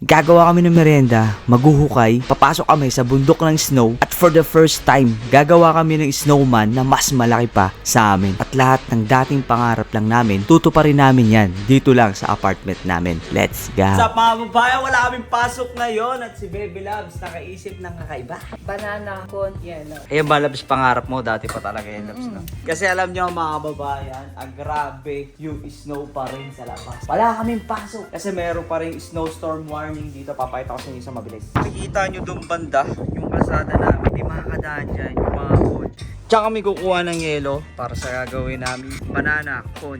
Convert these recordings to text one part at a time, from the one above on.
Gagawa kami ng merienda, maghuhukay, papasok kami sa bundok ng snow at for the first time, gagawa kami ng snowman na mas malaki pa sa amin. At lahat ng dating pangarap lang namin, tutuparin namin yan dito lang sa apartment namin. Let's go! Sa mga babae, wala kaming pasok ngayon at si Baby Labs nakaisip ng kakaiba. Banana con yellow. Ayan ba, Labs, pangarap mo dati pa talaga yan, Labs, no? Kasi alam nyo mga kababayan, ang grabe yung snow pa rin sa labas. Wala kaming pasok. Kasi meron pa rin snowstorm warning dito. Papakita ko sa inyo sa mabilis. Nakikita nyo doon banda, yung kalsada namin, di makakadaan dyan, yung mga hood. Tsaka kami kukuha ng yelo para sa gagawin namin banana con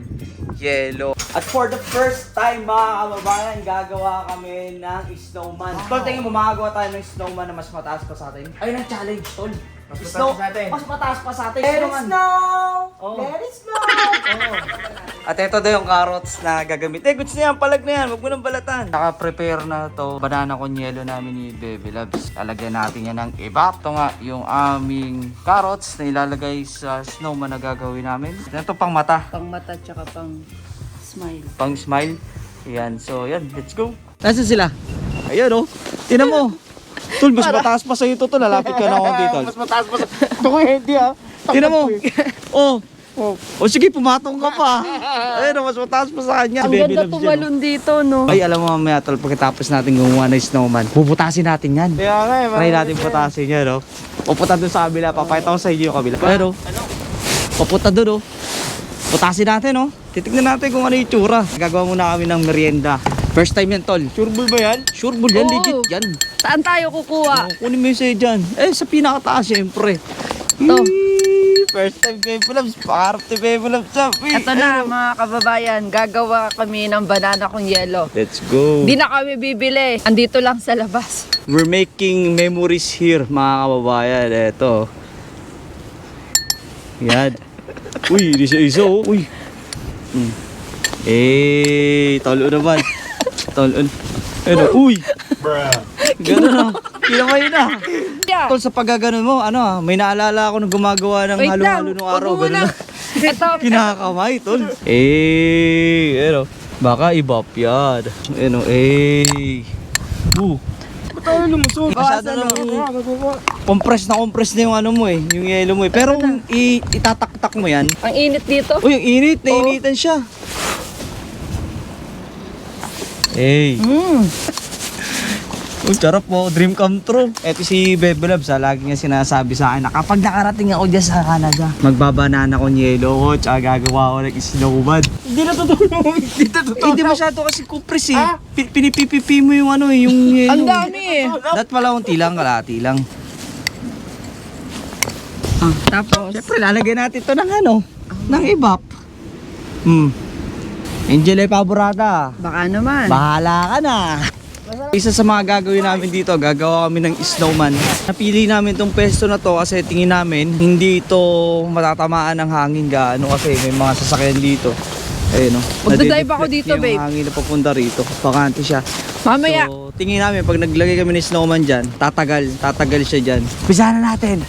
yelo. At for the first time mga kababayan, gagawa kami ng snowman. Tol, tingin mo makagawa tayo ng snowman na mas mataas pa sa atin? Ayun ang challenge, tol. Mas mataas Snow, pa sa atin. Mas mataas pa sa atin. Let it snow! Oh. Let it snow! At ito daw yung carrots na gagamit. Eh, goods na yan, palag na yan. Huwag mo nang balatan. Naka-prepare na to banana con yelo namin ni Bebe Labs. Lalagyan natin yan ng evap. Ito nga yung aming carrots na ilalagay sa snowman na gagawin namin. Ito pang mata, Pang mata tsaka pang smile. pang smile. Yan, so yan, let's go. Nasaan sila? Ayan oh. Tinan mo. Tol, mas mataas pa sa'yo ito, tol. Lalapit ka na ako dito. Mas mataas pa sa... Ito ko hindi ah. Tinan mo. Oh. Oh. O sige, pumatong ka pa. Ayun, mas mataas pa sa kanya. Ang Baby ganda loves yan, oh. tumalon dito, no? Ay, alam mo mamaya tol, pagkatapos natin gumawa ng snowman, puputasin natin yan. Kaya nga eh. Try natin putasin yan, no? Pupunta doon sa kabila, papakita ko sa inyo yung kabila. Pero, pupunta doon, oh. Putasin natin, oh. Titignan natin kung ano yung tsura. Gagawa muna kami ng merienda. First time yan, tol. Sureball ba yan? Sure bull yan, Oo. legit yan. Saan tayo kukuha? Oh, kunin mo yung sa'yo dyan. Eh, sa pinakataas, syempre. Ito. Eee, First time kay Bulabs. Pakarap ni Baby Bulabs. Ito na, mga kababayan. Gagawa kami ng banana con yellow. Let's go. Hindi na kami bibili. Andito lang sa labas. We're making memories here, mga kababayan. Eto. Yan. Uy, di siya isa, oh. Uy. Hmm. Eh, talo naman. Talo. Ano? Uy. Ganun na. Kinamay na. Yeah. Tol, sa paggaganon mo, ano ah, may naalala ako nung gumagawa ng Wait lang. halo-halo nung araw. Mo muna. na. Ito. Kinakamay, tol. Eh, ano. Baka ibap yan. Ano, eh. Uh. Ba't tayo lumusog? Masyado lang. Ah, compress na compress na yung ano mo eh, yung yelo mo eh. Pero kung i- itataktak mo yan, Ang init dito. uy, yung init, nainitan siya. Hey. Mm. Uy, charap mo, dream come true. Eto si Bebe Labs, ha, lagi niya sinasabi sa akin na kapag nakarating ako dyan sa Canada, magbabanana ko ng yelo ko, tsaka gagawa ko ng snowman. Hindi na totoo. Hindi na totoo. Eh, hindi masyado kasi compress eh. Ah? Pi- Pinipipipi mo yung ano eh, yung yelo. Ang dami eh. Dat pala unti lang, kalati lang. Ah, tapos, Siyempre, lalagyan natin to ng ano, ng ibap. Hmm. Angel ay paborata. baka naman. Bahala ka na. Isa sa mga gagawin namin dito, gagawa kami ng snowman. Napili namin tong pesto na to kasi tingin namin hindi ito matatamaan ng hangin gaano kasi may mga sasakyan dito. Ayun no. Magdadrive ako dito, babe. Yung hangin na papunta rito. Bakante siya. Mamaya. So, tingin namin pag naglagay kami ng snowman dyan, tatagal, tatagal siya dyan. Pisa na natin.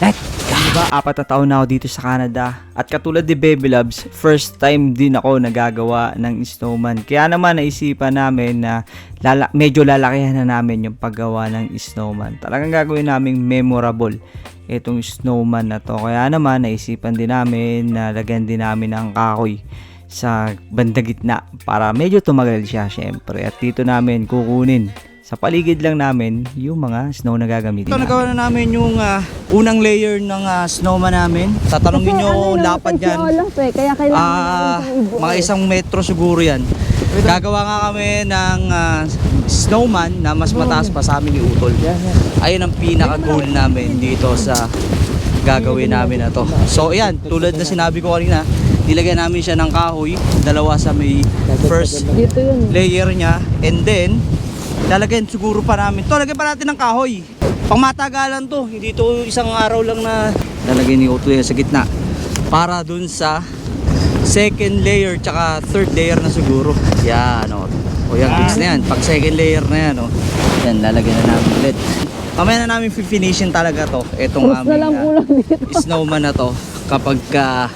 Let's go! Diba, apat na taon na ako dito sa Canada. At katulad ni Baby Loves, first time din ako nagagawa ng snowman. Kaya naman naisipan namin na lala- medyo lalakihan na namin yung paggawa ng snowman. Talagang gagawin namin memorable itong snowman na to. Kaya naman naisipan din namin na lagyan din namin ng kahoy sa banda gitna para medyo tumagal siya syempre at dito namin kukunin sa paligid lang namin yung mga snow na gagamitin Ito nagawa na namin. yung ah, unang layer ng ah, snowman namin. Tatanungin nyo lapad yan. eh, kaya Ah, mga isang metro siguro yan. Gagawa nga kami ng ah, snowman na mas mataas pa sa amin ni Utol. Ayun ang pinaka goal namin dito sa gagawin namin na to. So yan tulad na sinabi ko kanina nilagyan namin siya ng kahoy dalawa sa may first layer niya. And then lalagyan siguro pa namin to. Lagyan pa natin ng kahoy. Pang matagalan to. Hindi to isang araw lang na lalagyan ni yan sa gitna. Para dun sa second layer tsaka third layer na siguro. Yan o. O yan fix na yan. Pag second layer na yan o. Yan lalagyan na namin ulit. Mamaya na namin finishin talaga to. Etong aming ah, snowman na to. Kapag ka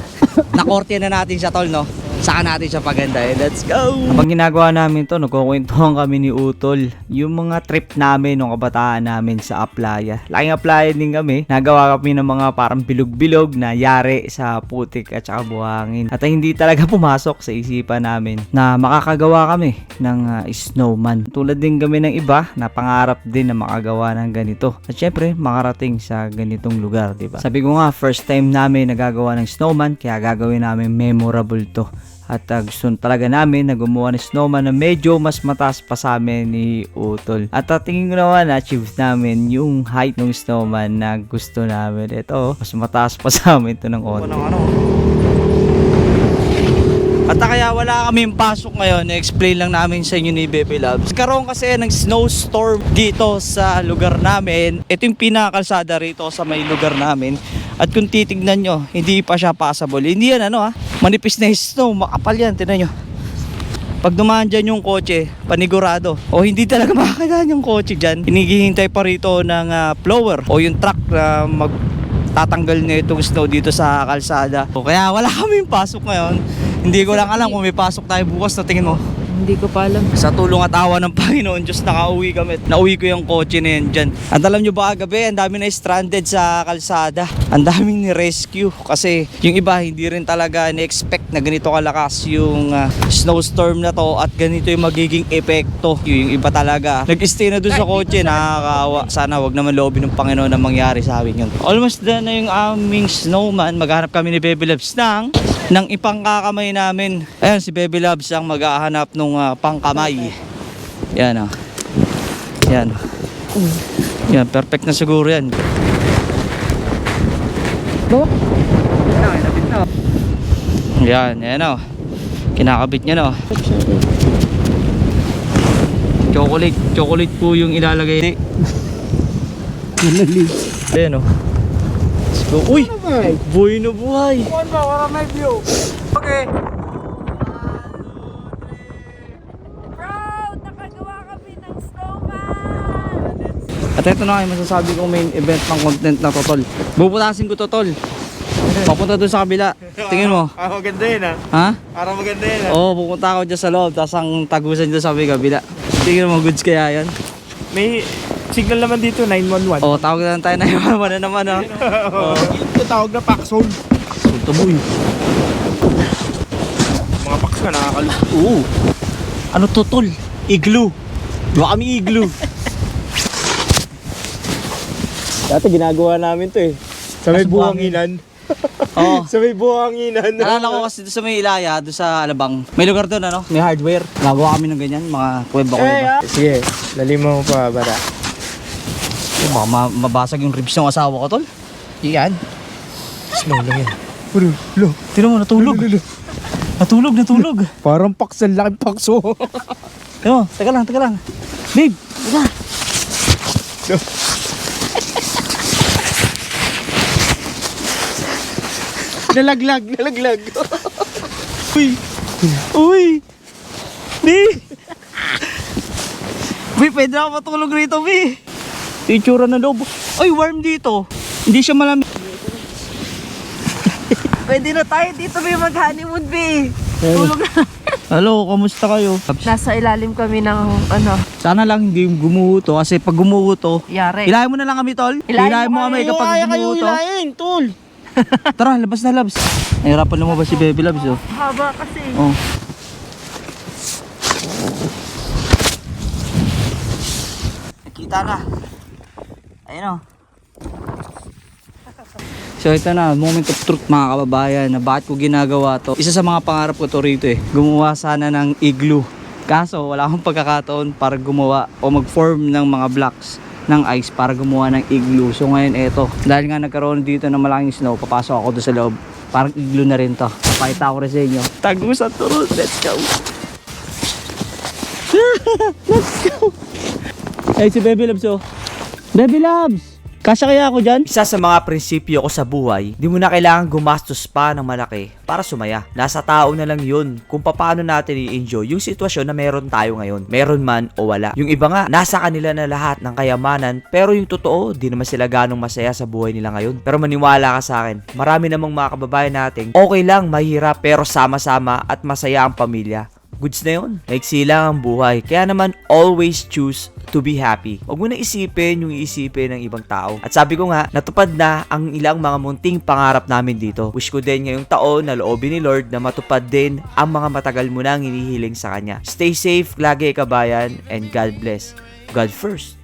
nakorte na natin siya tol no Saka natin siya pagandahin. Let's go! Habang ginagawa namin to, nagkukwentuhan kami ni Utol. Yung mga trip namin nung kabataan namin sa Aplaya. Laking Aplaya din kami. Nagawa kami ng mga parang bilog-bilog na yari sa putik at saka buhangin. At hindi talaga pumasok sa isipan namin na makakagawa kami ng ah, snowman. Tulad din kami ng iba na pangarap din na makagawa ng ganito. At syempre, makarating sa ganitong lugar, di ba? Sabi ko nga, first time namin nagagawa ng snowman, kaya gagawin namin memorable to. At uh, gusto talaga namin na gumawa ng snowman na medyo mas mataas pa sa amin ni Utol. At uh, tingin ko naman na-achieve namin yung height ng snowman na gusto namin. Ito, mas mataas pa sa amin to ng onte. At uh, kaya wala kaming pasok ngayon, na-explain lang namin sa inyo ni Bebe Labs. Karoon kasi ng snowstorm dito sa lugar namin. Ito yung pinakalsada rito sa may lugar namin. At kung titignan nyo, hindi pa siya passable. Hindi yan ano ha, manipis na snow, makapal yan, tinan nyo. Pag dumaan dyan yung kotse, panigurado. O hindi talaga makakadaan yung kotse dyan. Hinihintay pa rito ng ah, blower o yung truck na mag tatanggal na itong snow dito sa kalsada. O kaya wala kaming pasok ngayon. Hindi ko lang alam kung may pasok tayo bukas na tingin mo. Hindi ko pa alam. Sa tulong at awa ng Panginoon Diyos, nakauwi kami. Nauwi ko yung kotse na yan dyan. At alam nyo ba kagabi, ang dami na stranded sa kalsada. Ang daming ni-rescue. Kasi yung iba, hindi rin talaga ni-expect na ganito kalakas yung ah, snowstorm na to at ganito yung magiging epekto. Yung iba talaga, nag-stay na dun sa kotse, nakakawa. Sana wag naman loobin ng Panginoon na mangyari sa amin yun. Almost done na yung aming snowman. Maghanap kami ni Baby Loves ng ng ipangkakamay namin. Ayan, si Baby Loves ang maghahanap ng pangkamay. Yan ah. Yan. Yan, perfect na siguro yan. Yan, yan oh. Kinakabit niya no. Chocolate, chocolate po yung ilalagay. Ayan oh. Let's go. Uy! Buhay na buhay! Kuhan ba? Wala may view. Okay. At ito na kayo masasabi kong main event ng content na to tol. Bubutasin ko to tol. Papunta doon sa kabila. Tingin mo. Ah, maganda yun ah. Ha? Para maganda yun ah. Oo, pupunta ako dyan sa loob. Tapos ang tagusan dyan sa may kabila. Tingin mo, goods kaya yan? May signal naman dito, 911. Oo, tawag na lang tayo na iwan na naman oh. Oo. Ito tawag na pack zone. Sulto boy. Mga packs ka nakakalu. Oo. Ano to tol? Igloo. Baka kami igloo. Dati ginagawa namin to eh. Sa may Ah, sa buhanginan. Oo. Sa may buhanginan. Naalala ko kasi doon sa may Ilaya, doon sa Alabang. May lugar doon ano, may hardware. Gagawa kami ng ganyan, mga Eh, kuweba-kuweba. ah. Sige, lalim mo pa, bara. Oh, baka ma- mabasag yung ribs ng asawa ko tol. Iyan. Slow lang yan. Ulo, ulo. Tino mo, natulog. Natulog, natulog. Parang paks, ang laking pakso. Tino, teka lang, teka lang. Babe, teka. nalaglag, nalaglag. Uy! Uy! Bi! Bi, pwede na ako matulog rito, Bi. Ito yung tsura ng loob. Ay, warm dito. Hindi siya malamig. Pwede na tayo dito may mag-honeymoon, be. Tulog na. Hello, kamusta kayo? Nasa ilalim kami ng ano, Sana lang hindi gumuho to kasi pag gumuho to, yari. ilahin mo na lang kami, tol. Ilahin mo mo kami kapag gumuho to. hilahin, tol. Tara, labas na, labs. Nahirapan lumabas si Baby Labs, oh. Haba kasi. Oh. Nakita na. Ayun oh. So ito na, moment of truth mga kababayan na bakit ko ginagawa to. Isa sa mga pangarap ko to rito eh. Gumawa sana ng igloo. Kaso wala akong pagkakataon para gumawa o mag-form ng mga blocks ng ice para gumawa ng igloo. So ngayon eto, dahil nga nagkaroon dito ng malaking snow, papasok ako doon sa loob. Parang igloo na rin to. Papakita ko rin sa inyo. Tagusan to ron. Let's go. Let's go. Hey, si Baby Labs. Baby Labs! Kasya kaya ako dyan? Isa sa mga prinsipyo ko sa buhay, di mo na kailangan gumastos pa ng malaki para sumaya. Nasa tao na lang yun kung paano natin i-enjoy yung sitwasyon na meron tayo ngayon. Meron man o wala. Yung iba nga, nasa kanila na lahat ng kayamanan, pero yung totoo, di naman sila ganong masaya sa buhay nila ngayon. Pero maniwala ka sa akin, marami namang mga kababayan natin, okay lang, mahirap, pero sama-sama at masaya ang pamilya. Goods na yun. Maiksi lang ang buhay. Kaya naman, always choose to be happy. Huwag mo na isipin yung iisipin ng ibang tao. At sabi ko nga, natupad na ang ilang mga munting pangarap namin dito. Wish ko din ngayong taon na loobin ni Lord na matupad din ang mga matagal mo nang hinihiling sa Kanya. Stay safe, lagi kabayan, and God bless. God first.